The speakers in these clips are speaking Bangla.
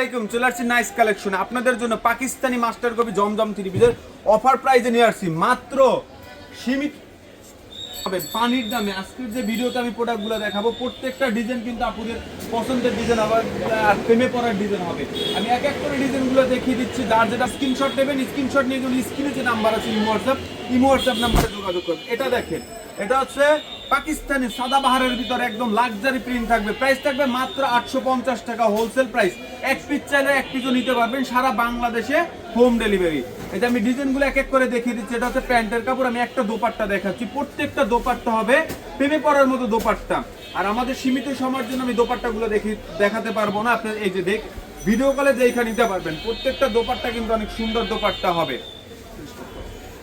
আসসালামাইকুম চলে আসছি নাইস কালেকশন আপনাদের জন্য পাকিস্তানি মাস্টার জমজম অফার প্রাইজে নিয়ে আসছি, মাত্র সীমিত পাবেন পানির দামে। আজকের যে ভিডিওতে আমি প্রোডাক্টগুলো দেখাবো, প্রত্যেকটা ডিজাইন কিন্তু আপনাদের পছন্দের ডিজাইন আবার আর প্রেমে পড়ার ডিজাইন হবে। আমি এক এক করে ডিজাইনগুলো দেখিয়ে দিচ্ছি। যার যেটা স্ক্রিনশট নেবেন স্ক্রিনশট নিয়ে স্ক্রিনে যে নাম্বার আছে, ইমো হোয়াটসঅ্যাপ ইমো হোয়াটসঅ্যাপ নাম্বারে যোগাযোগ করবেন এটা দেখেন, এটা হচ্ছে পাকিস্তানি সাদা বাহারের ভিতরে একদম লাক্সারি প্রিন্ট থাকবে। প্রাইস থাকবে মাত্র আটশো পঞ্চাশ টাকা হোলসেল প্রাইস এক পিস চাইলে এক পিসও নিতে পারবেন সারা বাংলাদেশে হোম ডেলিভারি এটা আমি ডিজাইনগুলো এক এক করে দেখিয়ে দিচ্ছি, এটা হচ্ছে প্যান্টের কাপড়, আমি একটা দোপাট্টা দেখাচ্ছি। প্রত্যেকটা দোপাট্টা হবে প্রেমে পড়ার মতো দোপাট্টা। আর আমাদের সীমিত সময়ের জন্য আমি দোপাট্টাগুলো দেখি, দেখাতে পারব না। আপনার এই যে দেখ ভিডিও কলে দেখে নিতে পারবেন, প্রত্যেকটা দোপাট্টা কিন্তু অনেক সুন্দর দোপাট্টা হবে।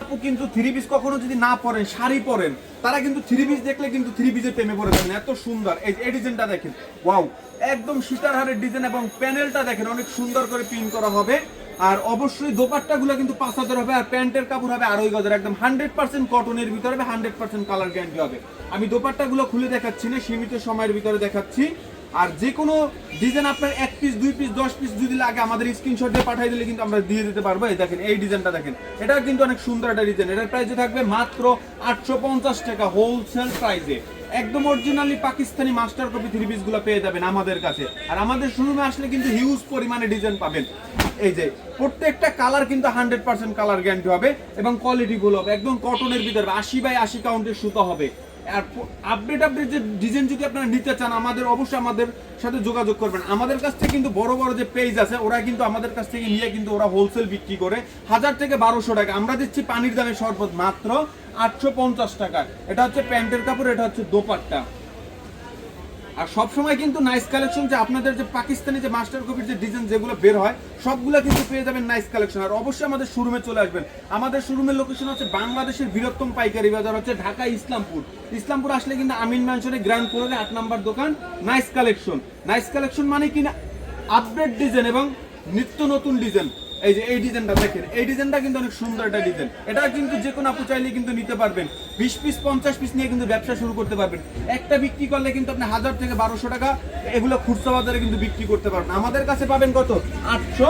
আপু কিন্তু থ্রি পিস কখনো যদি না পরেন, শাড়ি পরেন, তারা কিন্তু থ্রি পিস দেখলে কিন্তু থ্রি পিসের প্রেমে পড়ে যাবেন। এত সুন্দর। এই এই ডিজাইনটা দেখেন। ওয়াও একদম সীতার হারের ডিজাইন এবং প্যানেলটা দেখেন, অনেক সুন্দর করে প্রিন্ট করা হবে। আর অবশ্যই দোপাট্টাগুলো কিন্তু পাঁচ হাজার হবে, আর প্যান্টের কাপড় হবে আড়াই গজের। একদম হান্ড্রেড পার্সেন্ট কটনের ভিতরে হবে হান্ড্রেড পার্সেন্ট কালার গ্যারান্টি হবে। আমি দোপাট্টাগুলো খুলে দেখাচ্ছি না, সীমিত সময়ের ভিতরে দেখাচ্ছি। আর যে কোনো ডিজাইন আপনার এক পিস দুই পিস দশ পিস যদি লাগে, আমাদের স্ক্রিনশট দিয়ে পাঠিয়ে দিলে কিন্তু আমরা দিয়ে দিতে পারব। এই দেখেন, এই ডিজাইনটা দেখেন। এটা কিন্তু অনেক সুন্দর একটা ডিজাইন এটার প্রাইসে থাকবে মাত্র আটশো পঞ্চাশ টাকা হোলসেল প্রাইসে একদম originally Pakistani master copy three পিসগুলো পেয়ে যাবেন আমাদের কাছে। আর আমাদের শোরুমে আসলে কিন্তু হিউজ পরিমাণে ডিজাইন পাবেন। এই যে, প্রত্যেকটা কালার কিন্তু হান্ড্রেড পার্সেন্ট কালার গ্যারান্টি হবে এবং কোয়ালিটি ফুল হবে। একদম কটনের ভিতরে আশি বাই আশি কাউন্টের সুতো হবে। আর আপডেট আপডেট যে ডিজাইন যদি আপনারা নিতে চান, আমাদের অবশ্যই আমাদের সাথে যোগাযোগ করবেন। আমাদের কাছ থেকে কিন্তু বড় বড় যে পেজ আছে, ওরা কিন্তু আমাদের কাছ থেকে নিয়ে কিন্তু ওরা হোলসেল বিক্রি করে। হাজার থেকে বারোশো টাকা। আমরা দিচ্ছি পানির দামে শরবত মাত্র আটশো পঞ্চাশ টাকা। এটা হচ্ছে প্যান্টের কাপড়, এটা হচ্ছে দোপাট্টা। আর সব সময় কিন্তু নাইস কালেকশন যে আপনাদের যে পাকিস্তানি যে মাস্টার কপির যে ডিজাইন যেগুলো বের হয়, সবগুলো কিন্তু পেয়ে যাবেন নাইস কালেকশন আর অবশ্যই আমাদের শোরুমে চলে আসবেন। আমাদের শোরুমের লোকেশন হচ্ছে বাংলাদেশের বৃহত্তম পাইকারি বাজার হচ্ছে ঢাকা ইসলামপুর। ইসলামপুর আসলে কিন্তু আমিন ম্যানশনে গ্র্যান্ড ফ্লোরে আট নাম্বার দোকান নাইস কালেকশন নাইস কালেকশন মানে কিনা আপডেট ডিজাইন এবং নিত্য নতুন ডিজাইন এই যে এই ডিজাইনটা দেখেন, এই ডিজাইনটা কিন্তু অনেক সুন্দর একটা ডিজাইন। এটা কিন্তু যে কোনো আপু চাইলে কিন্তু নিতে পারবেন। বিশ পিস, পঞ্চাশ পিস নিয়ে কিন্তু ব্যবসা শুরু করতে পারবেন। একটা বিক্রি করলে কিন্তু আপনি হাজার থেকে বারোশো টাকা এগুলো খুচরা বাজারে কিন্তু বিক্রি করতে পারবেন। আমাদের কাছে পাবেন কত? আটশো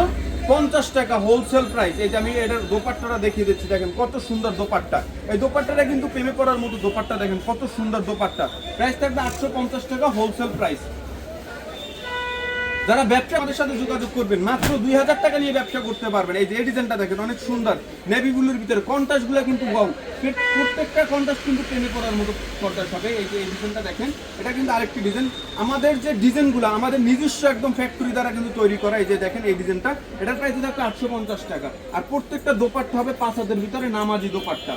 পঞ্চাশ টাকা হোলসেল প্রাইস এই যে আমি এটার দোপাট্টাটা দেখিয়ে দিচ্ছি, দেখেন কত সুন্দর দোপাট্টা। এই দোপাট্টাটা কিন্তু প্রেমে পড়ার মতো দোপাট্টা, দেখেন কত সুন্দর দোপাট্টা। প্রাইস থাকবে আটশো পঞ্চাশ টাকা হোলসেল প্রাইস যারা ব্যবসা আমাদের সাথে যোগাযোগ করবেন, মাত্র দুই হাজার টাকা নিয়ে ব্যবসা করতে পারবেন। এই যে, এই ডিজাইনটা দেখেন, অনেক সুন্দর। নেভি ব্লুর ভিতরে কন্টাসগুলো কিন্তু ওয়াও প্রত্যেকটা কন্টাস কিন্তু টেনে পড়ার মতো কন্টাস হবে। এই যে, এই ডিজাইনটা দেখেন, এটা কিন্তু আরেকটি ডিজাইন। আমাদের যে ডিজাইনগুলো, আমাদের নিজস্ব একদম ফ্যাক্টরি দ্বারা কিন্তু তৈরি করা, এই যে দেখেন এই ডিজাইনটা, এটার প্রাইস থাকবে আটশো পঞ্চাশ টাকা। আর প্রত্যেকটা দোপাট্টা হবে পাঁচ হাজার ভিতরে, নামাজি দোপাট্টা।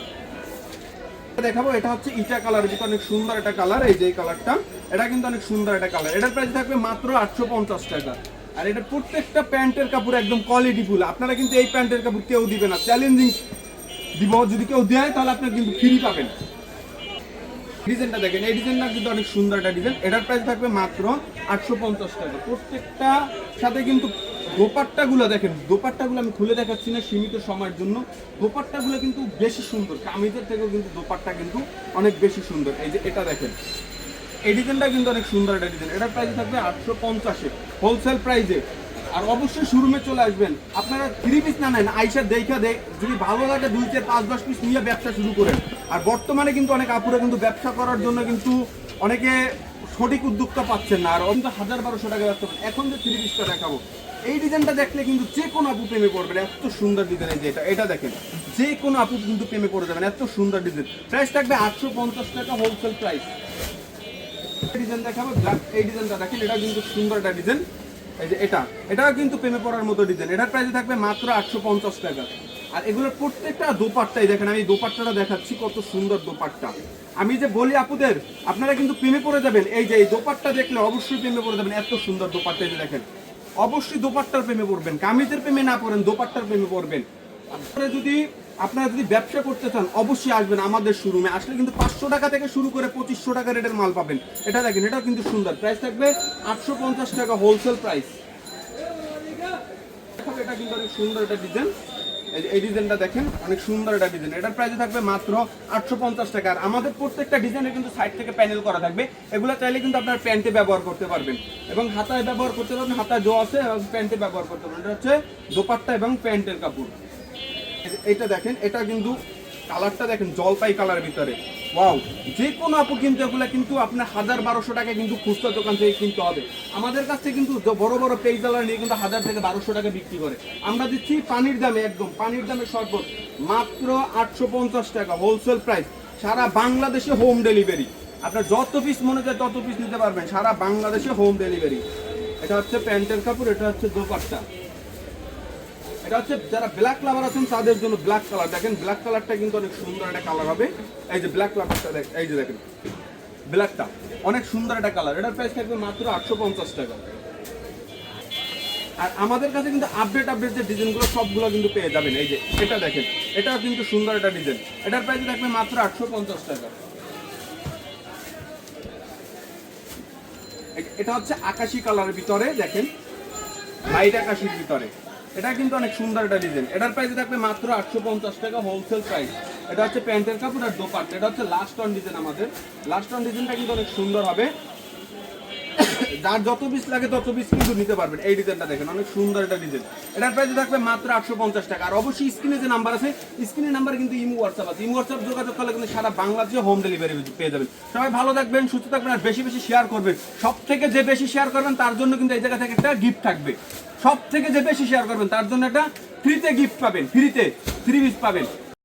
দেখাবো, এটা হচ্ছে ইটা কালার যেটা অনেক সুন্দর একটা কালার, এই যে কালারটা, এটা কিন্তু অনেক সুন্দর একটা কালার। এটার প্রাইস থাকবে মাত্র আটশো পঞ্চাশ টাকা। আর এটা প্রত্যেকটা প্যান্টের কাপড় একদম কোয়ালিটি ফুল আপনারা কিন্তু এই প্যান্টের কাপড় কেউ দিবে না। চ্যালেঞ্জিং দিব, যদি কেউ দেয়, তাহলে আপনার কিন্তু ফ্রি পাবেন। ডিজাইনটা দেখেন, এই ডিজাইনটা কিন্তু অনেক সুন্দর একটা ডিজাইন। এটার প্রাইস থাকবে মাত্র আটশো পঞ্চাশ টাকা। প্রত্যেকটা সাথে কিন্তু দোপাট্টাগুলো দেখেন, দোপাট্টাগুলো আমি খুলে দেখাচ্ছি না সীমিত সময়ের জন্য। দোপাট্টাগুলো কিন্তু বেশি সুন্দর, কামিজের থেকেও কিন্তু দোপাট্টা কিন্তু অনেক বেশি সুন্দর। এই যে এটা দেখেন, এই কিন্তু অনেক সুন্দর একটা ডিজাইন। এটার প্রাইস থাকবে আটশো পঞ্চাশে হোলসেল প্রাইসে আর অবশ্যই শোরুমে চলে আসবেন। আপনারা থ্রি পিস না নেন, আইসা দেখা দেখ যদি ভালো লাগে দুই চার পাঁচ দশ পিস নিয়ে ব্যবসা শুরু করেন। আর বর্তমানে কিন্তু অনেক আপুরা কিন্তু ব্যবসা করার জন্য কিন্তু অনেকে সঠিক উদ্যোগটা পাচ্ছেন না। আর অন্তত হাজার বারোশো টাকা ব্যবসা এখন যে থ্রি পিসটা দেখাবো এই ডিজাইনটা দেখলে কিন্তু যে কোনো আপু প্রেমে পড়বেন, এত সুন্দর ডিজাইন এই যে এটা এটা দেখেন, যে কোনো আপু কিন্তু প্রেমে পড়ে যাবেন, এত সুন্দর ডিজাইন। প্রাইস থাকবে আটশো পঞ্চাশ টাকা হোলসেল প্রাইস ডিজাইন দেখাবো এই ডিজাইনটা দেখেন, এটা কিন্তু সুন্দর একটা ডিজাইন। এই যে এটা, এটাও কিন্তু প্রেমে পড়ার মতো ডিজাইন। এটার প্রাইস থাকবে মাত্র আটশো পঞ্চাশ টাকা। আর এগুলোর প্রত্যেকটা দোপাট্টাই দেখেন, আমি দোপাট্টাটা দেখাচ্ছি, কত সুন্দর দোপাট্টা। আমি যে বলি আপুদের, আপনারা কিন্তু প্রেমে পড়ে যাবেন, এই যে এই দোপাট্টা দেখলে অবশ্যই প্রেমে পড়ে যাবেন, এত সুন্দর দোপাট্টা দেখেন। অবশ্যই দোপাট্টার প্রেমে পড়বেন, কামিজের প্রেমে না পড়েন, দোপাট্টার প্রেমে পড়বেন। আপনারা যদি আপনারা যদি ব্যবসা করতে চান, অবশ্যই আসবেন আমাদের শোরুমে আসলে কিন্তু পাঁচশো টাকা থেকে শুরু করে পঁচিশশো টাকা রেটের মাল পাবেন। এটা দেখেন, এটাও কিন্তু সুন্দর। প্রাইস থাকবে আটশো পঞ্চাশ টাকা হোলসেল প্রাইস এটা কিন্তু অনেক সুন্দর একটা ডিজাইন এই ডিজাইনটা দেখেন, অনেক সুন্দর একটা ডিজাইন এটার প্রাইস থাকবে মাত্র আটশো পঞ্চাশ টাকা। আর আমাদের প্রত্যেকটা ডিজাইনে কিন্তু সাইড থেকে প্যানেল করা থাকবে। এগুলো চাইলে কিন্তু আপনার প্যান্টে ব্যবহার করতে পারবেন। এবং হাতায় ব্যবহার করতে পারবেন, হাতায় জো আছে, এবং প্যান্টে ব্যবহার করতে পারবেন। এটা হচ্ছে দোপাট্টা এবং প্যান্টের কাপড়। এটা দেখেন, এটা কিন্তু কালারটা দেখেন, জলপাই কালারের ভিতরে। ওয়াও যে কোনো আপু কিন্তু এগুলো কিন্তু আপনার হাজার বারোশো টাকা কিন্তু খুচরা দোকান থেকে কিনতে হবে। আমাদের কাছ কিন্তু বড় বড় পেজওয়ালা নিয়ে কিন্তু হাজার থেকে বারোশো টাকা বিক্রি করে। আমরা দিচ্ছি পানির দামে একদম, পানির দামে শরবত মাত্র আটশো পঞ্চাশ টাকা হোলসেল প্রাইস সারা বাংলাদেশে হোম ডেলিভারি আপনার যত পিস মনে চায় তত পিস নিতে পারবেন। সারা বাংলাদেশে হোম ডেলিভারি এটা হচ্ছে প্যান্টের কাপড়, এটা হচ্ছে দোপাট্টা। এটা হচ্ছে যারা ব্ল্যাক লাভার আছেন, তাদের জন্য ব্ল্যাক কালার দেখেন ব্ল্যাক কালারটা কিন্তু অনেক সুন্দর একটা কালার হবে। এই যে ব্ল্যাক কালারটা দেখ এই যে দেখেন ব্ল্যাকটা অনেক সুন্দর একটা কালার এটার প্রাইস থাকবে মাত্র আটশো পঞ্চাশ টাকা। আর আমাদের কাছে কিন্তু আপডেট আপডেট যে ডিজাইনগুলো সবগুলো কিন্তু পেয়ে যাবেন। এই যে, এটা দেখেন এটা কিন্তু সুন্দর একটা ডিজাইন এটার প্রাইস থাকবে মাত্র আটশো পঞ্চাশ টাকা। এটা হচ্ছে আকাশি কালারের ভিতরে, দেখেন লাইট আকাশির ভিতরে। এটা কিন্তু অনেক সুন্দর একটা ডিজাইন এটার প্রাইস থাকবে মাত্র আটশো পঞ্চাশ টাকা হোলসেল প্রাইস এটা হচ্ছে প্যান্টের কাপড় আর দোপাট এটা হচ্ছে লাস্ট অন ডিজাইন আমাদের। লাস্ট অন ডিজাইনটা কিন্তু অনেক সুন্দর হবে। যার যত পিস লাগে তত পিস কিন্তু নিতে পারবেন। এই ডিজাইনটা দেখেন, অনেক সুন্দর একটা ডিজাইন এটার প্রাইস থাকবে মাত্র আটশো পঞ্চাশ টাকা। আর অবশ্যই স্ক্রিনে যে নাম্বার আছে, স্ক্রিনের নাম্বার কিন্তু ইমো হোয়াটসঅ্যাপ আছে। ইমো হোয়াটসঅ্যাপ যোগাযোগ করলে কিন্তু সারা বাংলাদেশে হোম ডেলিভারি পেয়ে যাবেন। সবাই ভালো থাকবেন, সুস্থ থাকবেন, আর বেশি বেশি শেয়ার করবেন। সব থেকে যে বেশি শেয়ার করবেন, তার জন্য কিন্তু এই জায়গা থেকে একটা গিফট থাকবে। সব থেকে যে বেশি শেয়ার করবেন, তার জন্য একটা ফ্রিতে গিফট পাবেন ফ্রিতে থ্রি পিস পাবেন।